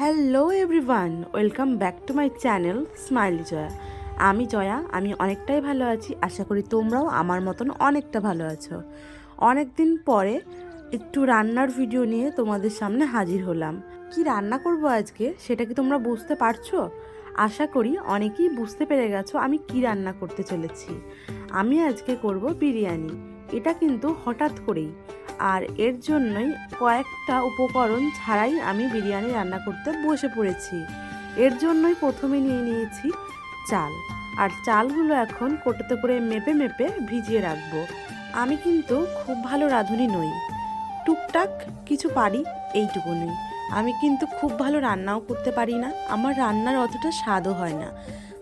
Hello everyone welcome back to my channel smile Joya আমি জয়া, আমি অনেকটাই ভালো আছি, আশা করি তোমরাও আমার মতন অনেকটা ভালো আছো। অনেক দিন পরে একটু রান্নার ভিডিও নিয়ে তোমাদের সামনে হাজির হলাম। কি রান্না করব আজকে, সেটা কি তোমরা বুঝতে পারছ? আশা করি অনেকেই বুঝতে পেরে গেছো আমি কি রান্না করতে চলেছি। আমি আজকে করব বিরিয়ানি। এটা কিন্তু হঠাৎ করেই। আর এর জন্যই কয়েকটা উপকরণ ছাড়াই আমি বিরিয়ানি রান্না করতে বসে পড়েছি। এর জন্যই প্রথমে নিয়ে নিয়েছি চাল। আর চালগুলো এখন কোটোতে করে মেপে মেপে ভিজিয়ে রাখব। আমি কিন্তু খুব ভালো রাঁধুনি নই। টুকটাক কিছু পারি এইটুকুনি আমি কিন্তু খুব ভালো রান্নাও করতে পারি না, আমার রান্নার অতটা স্বাদও হয় না।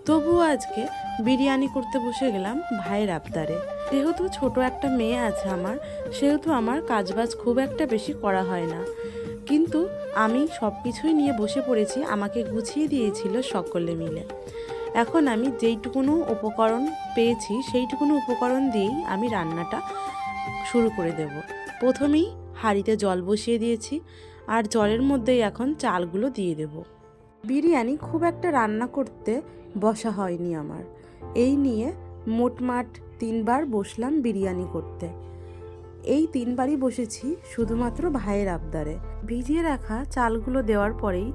তবুও আজকে বিরিয়ানি করতে বসে গেলাম ভাইয়ের আবদারে। যেহেতু ছোট একটা মেয়ে আছে আমার, সেহেতু আমার কাজবাজ খুব একটা বেশি করা হয় না। কিন্তু আমি সব কিছুই নিয়ে বসে পড়েছি, আমাকে গুছিয়ে দিয়েছিল সকলে মিলে। এখন আমি যেইটুকুনো উপকরণ পেয়েছি, সেইটুকুনো উপকরণ দিয়েই আমি রান্নাটা শুরু করে দেব। প্রথমেই হাঁড়িতে জল বসিয়ে দিয়েছি, আর জলের মধ্যেই এখন চালগুলো দিয়ে দেব। বিরিয়ানি খুব একটা রান্না করতে বসা হয়নি আমার। এই নিয়ে মোটমাট তিনবার বসলাম বিরিয়ানি করতে। এই তিনবারই বসেছি শুধুমাত্র ভাইয়ের আবদারে। ভিজিয়ে রাখা চালগুলো দেওয়ার পরেই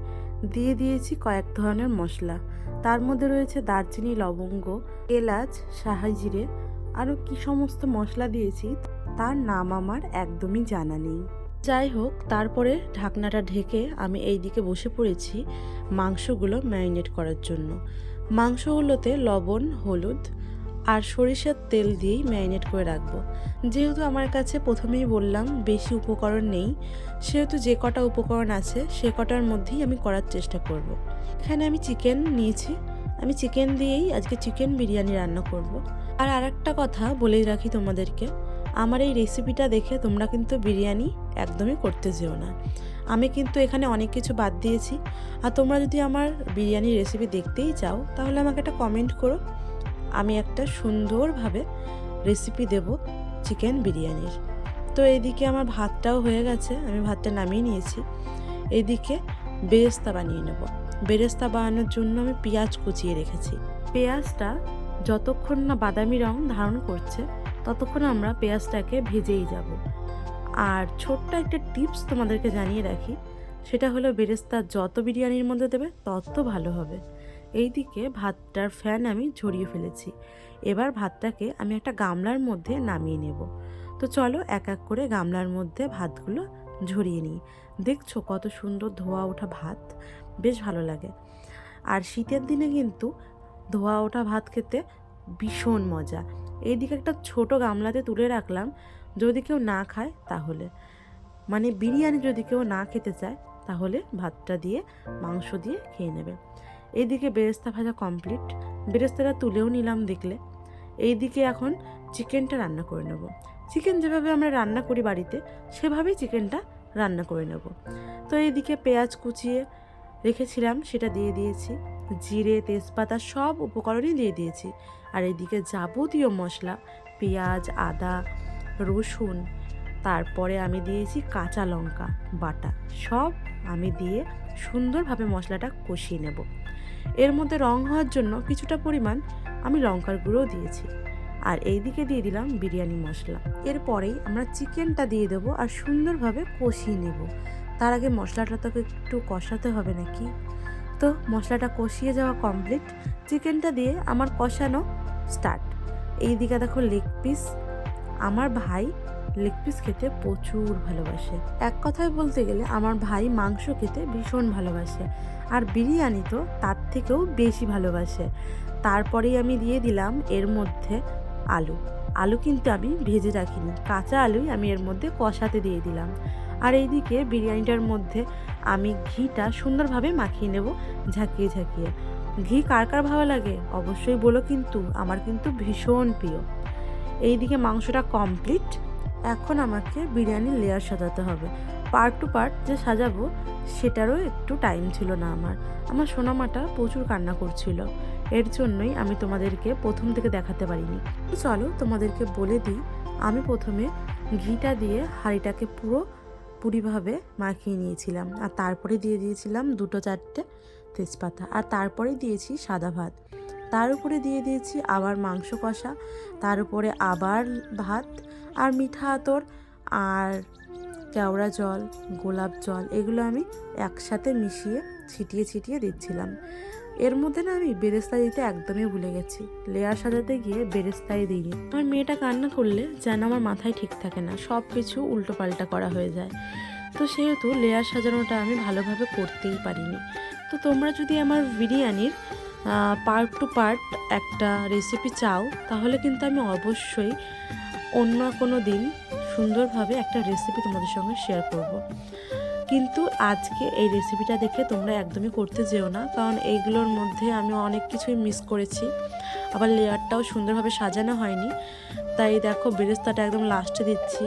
দিয়ে দিয়েছি কয়েক ধরনের মশলা। তার মধ্যে রয়েছে দারচিনি, লবঙ্গ, এলাচ সাহাজিরে আরও কি সমস্ত মশলা দিয়েছি তার নাম আমার একদমই জানা নেই। যাই হোক, তারপরে ঢাকনাটা ঢেকে আমি এই দিকে বসে পড়েছি মাংসগুলো ম্যারিনেট করার জন্য। মাংসগুলোতে লবণ, হলুদ আর সরিষার তেল দিয়েই ম্যারিনেট করে রাখব। যেহেতু আমার কাছে প্রথমেই বললাম বেশি উপকরণ নেই, সেহেতু যে কটা উপকরণ আছে সে কটার মধ্যেই আমি করার চেষ্টা করব। এখানে আমি চিকেন নিয়েছি। আমি চিকেন দিয়েই আজকে চিকেন বিরিয়ানি রান্না করব। আর আরেকটা কথা বলেই রাখি তোমাদেরকে, আমার এই রেসিপিটা দেখে তোমরা কিন্তু বিরিয়ানি একদমই করতে যেও না। আমি কিন্তু এখানে অনেক কিছু বাদ দিয়েছি। আর তোমরা যদি আমার বিরিয়ানির রেসিপি দেখতেই চাও, তাহলে আমাকে একটা কমেন্ট করো। আমি একটা সুন্দরভাবে রেসিপি দেব চিকেন বিরিয়ানির। তো এইদিকে আমার ভাতটাও হয়ে গেছে, আমি ভাতটা নামিয়ে নিয়েছি। এদিকে বেরেস্তা বানিয়ে নেব। বেরেস্তা বানানোর জন্য আমি পেঁয়াজ কুচিয়ে রেখেছি। পেঁয়াজটা যতক্ষণ না বাদামি রং ধারণ করছে, ততক্ষণ আমরা পেঁয়াজটাকে ভেজেই যাব। আর ছোট্ট একটা টিপস তোমাদেরকে জানিয়ে রাখি, সেটা হলো বেরেস্তা যত বিরিয়ানির মধ্যে দেবে, তত ভালো হবে। এইদিকে ভাতটার ফ্যান আমি ঝরিয়ে ফেলেছি। এবার ভাতটাকে আমি একটা গামলার মধ্যে নামিয়ে নেব। তো চলো এক এক করে গামলার মধ্যে ভাতগুলো ঝরিয়ে নিই। দেখছ কত সুন্দর ধোয়া ওঠা ভাত? বেশ ভালো লাগে। আর শীতের দিনে কিন্তু ধোয়া ওঠা ভাত খেতে ভীষণ মজা। এইদিকে একটা ছোট গামলাতে তুলে রাখলাম। যদি কেউ না খায় তাহলে। মানে বিরিয়ানি যদি কেউ না খেতে চায় তাহলে ভাতটা দিয়ে মাংস দিয়ে খেয়ে নেবে। এইদিকে বেরেস্তা ভাজা কমপ্লিট বেরেস্তাটা তুলেও নিলাম দেখলে। এইদিকে এখন চিকেনটা রান্না করে নেব। চিকেন যেভাবে আমরা রান্না করি বাড়িতে, সেভাবেই চিকেনটা রান্না করে নেব। তো এইদিকে পেঁয়াজ কুচিয়ে রেখেছিলাম, সেটা দিয়ে দিয়েছি। জিরে, তেজপাতা সব উপকরণই দিয়ে দিয়েছি। আর এইদিকে যাবতীয় মশলা, পেঁয়াজ, আদা, রসুন তারপরে আমি দিয়েছি কাঁচা লঙ্কা, বাটা। সব আমি দিয়ে সুন্দরভাবে মশলাটা কষিয়ে নেব। এর মধ্যে রং হওয়ার জন্য কিছুটা পরিমাণ আমি লঙ্কার গুঁড়োও দিয়েছি। আর এই দিকে দিয়ে দিলাম বিরিয়ানি মশলা। এরপরেই আমরা চিকেনটা দিয়ে দেবো আর সুন্দরভাবে কষিয়ে নেব। তার আগে মশলাটা তোকে একটু কষাতে হবে নাকি? তো মশলাটা কষিয়ে যাওয়া কমপ্লিট চিকেনটা দিয়ে আমার কষানো স্টার্ট এই দিকে দেখো লেগ পিস আমার ভাই লেগ পিস খেতে প্রচুর ভালোবাসে। এক কথায় বলতে গেলে আমার ভাই মাংস খেতে ভীষণ ভালোবাসে। আর বিরিয়ানি তো তার থেকেও বেশি ভালোবাসে। তারপরেই আমি দিয়ে দিলাম এর মধ্যে আলু। আলু কিন্তু আমি ভেজে রাখিনি। কাঁচা আলুই আমি এর মধ্যে কষাতে দিয়ে দিলাম। আর এইদিকে বিরিয়ানিটার মধ্যে আমি ঘিটা সুন্দরভাবে মাখিয়ে নেব ঝাঁকিয়ে ঝাঁকিয়ে। ঘি কার কার ভালো লাগে? অবশ্যই বলো কিন্তু। আমার কিন্তু ভীষণ প্রিয়। এইদিকে মাংসটা কমপ্লিট এখন আমাকে বিরিয়ানির লেয়ার সাজাতে হবে। পার্ট টু পার্ট যে সাজাবো, সেটারও একটু টাইম ছিল না আমার। আমার সোনামাটা প্রচুর কান্না করছিল। এর জন্যই আমি তোমাদেরকে প্রথম থেকে দেখাতে পারিনি। চলো তোমাদেরকে বলে দিই, আমি প্রথমে ঘিটা দিয়ে হাঁড়িটাকে পুরো পুরিভাবে মাখিয়ে নিয়েছিলাম। আর তারপরে দিয়ে দিয়েছিলাম দুটো চারটে তেজপাতা। আর তারপরে দিয়েছি সাদা ভাত। তার উপরে দিয়ে দিয়েছি আবার মাংস কষা। তার উপরে আবার ভাত। আর মিঠা আতর আর কেওড়া জল, গোলাপ জল, এগুলো আমি একসাথে মিশিয়ে ছিটিয়ে ছিটিয়ে দিচ্ছিলাম। এর মধ্যে না আমি বেরেস্তা দিতে একদমই ভুলে গেছি। লেয়ার সাজাতে গিয়ে বেরেস্তাই দিইনি। আমার মেয়েটা কান্না করলে যেন আমার মাথায় ঠিক থাকে না সব কিছু উল্টো পাল্টা করা হয়ে যায়। তো সেহেতু লেয়ার সাজানোটা আমি ভালোভাবে করতেই পারিনি। তো তোমরা যদি আমার বিরিয়ানির পার্ট টু পার্ট একটা রেসিপি চাও, তাহলে কিন্তু আমি অবশ্যই অন্য কোনো দিন সুন্দরভাবে একটা রেসিপি তোমাদের সঙ্গে শেয়ার করব। কিন্তু আজকে এই রেসিপিটা দেখে তোমরা একদমই করতে যেও না, কারণ এইগুলোর মধ্যে আমি অনেক কিছুই মিস করেছি। আবার লেয়ারটাও সুন্দরভাবে সাজানো হয়নি। তাই দেখো বেরেস্তাটা একদম লাস্টে দিচ্ছি।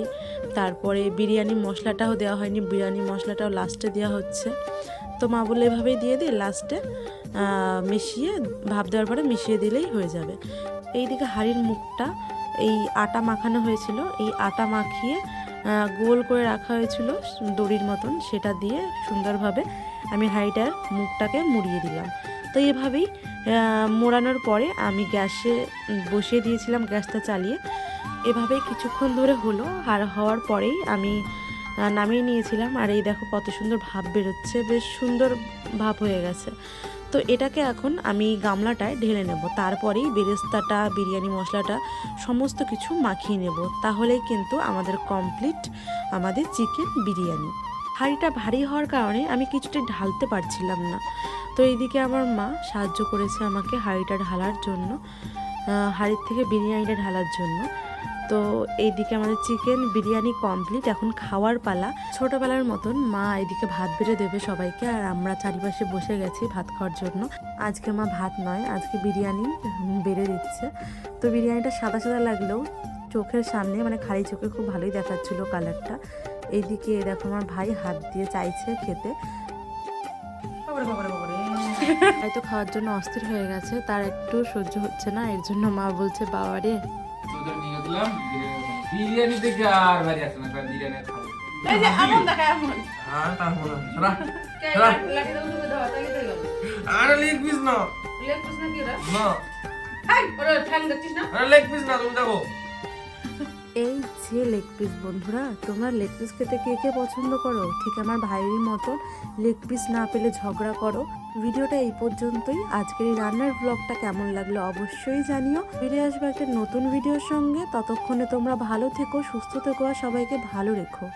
তারপরে বিরিয়ানি মশলাটাও দেওয়া হয়নি, বিরিয়ানি মশলাটাও লাস্টে দেওয়া হচ্ছে। তো মা বলে এভাবেই দিয়ে দিই লাস্টে মিশিয়ে ভাব দেওয়ার পরে মিশিয়ে দিলেই হয়ে যাবে। এইদিকে হাঁড়ির মুখটা এই আটা মাখানো হয়েছিল। এই আটা মাখিয়ে গোল করে রাখা হয়েছিল দড়ির মতন। সেটা দিয়ে সুন্দরভাবে আমি হাইটার মুখটাকে মুড়িয়ে দিলাম। তো এভাবেই মোড়ানোর পরে আমি গ্যাসে বসিয়ে দিয়েছিলাম গ্যাসটা চালিয়ে। এভাবেই কিছুক্ষণ ধরে হলো। আর হওয়ার পরেই আমি নামিয়ে নিয়েছিলাম। আর এই দেখো কত সুন্দর ভাব বেরোচ্ছে, বেশ সুন্দর ভাব হয়ে গেছে। তো এটাকে এখন আমি গামলাটায় ঢেলে নেব। তারপরেই বেরেস্তাটা, বিরিয়ানি মশলাটা সমস্ত কিছু মাখিয়ে নেব। তাহলেই কিন্তু আমাদের কমপ্লিট আমাদের চিকেন বিরিয়ানি। হাঁড়িটা ভারী হওয়ার কারণে আমি কিছুটা ঢালতে পারছিলাম না। তো এইদিকে আমার মা সাহায্য করেছে আমাকে হাঁড়িটা ঢালার জন্য হাঁড়ির থেকে বিরিয়ানিটা ঢালার জন্য। তো এইদিকে আমাদের চিকেন বিরিয়ানি কমপ্লিট এখন খাওয়ার পালা। ছোটোবেলার মতন মা এদিকে ভাত বেড়ে দেবে সবাইকে আর আমরা চারিপাশে বসে গেছি ভাত খাওয়ার জন্য। আজকে মা ভাত নয় আজকে বিরিয়ানি বেড়ে দিচ্ছে। তো বিরিয়ানিটা সাদা সাদা লাগলেও চোখের সামনে মানে খালি চোখে খুব ভালোই দেখাচ্ছিলো কালারটা এইদিকে দেখো আমার ভাই হাত দিয়ে চাইছে খেতে। হয়তো খাওয়ার জন্য অস্থির হয়ে গেছে তার একটু সহ্য হচ্ছে না এর জন্য মা বলছে বাবারে তোদের নিয়ে গেছিলাম বিরিয়ানি দেখে আর বাড়ি আসে না বিরিয়ানি খাব এই যে এমন দেখা এমন হ্যাঁ তা হলো সরা সরা লাঠি দাও তুমি দাও তাই তো গেল আরে লেগ পিস না। লেগ পিস না কি ওরা না। হাই ওরা ঠ্যাং দেখছিস না? আরে লেগ পিস না তুমি দেখো এই যে লেগ পিস বন্ধুরা, তোমরা লেগ পিস খেতে কে কে পছন্দ করো? ঠিক আমার ভাইয়ের মতো লেগ পিস না পেলে ঝগড়া করো। ভিডিওটা এই পর্যন্তই। আজকের এই রান্নার ব্লগটা কেমন লাগল অবশ্যই জানিও। ফিরে আসব একটা নতুন ভিডিওর সঙ্গে। ততক্ষণে তোমরা ভালো থেকো, সুস্থ থেকো আর সবাইকে ভালো রেখো।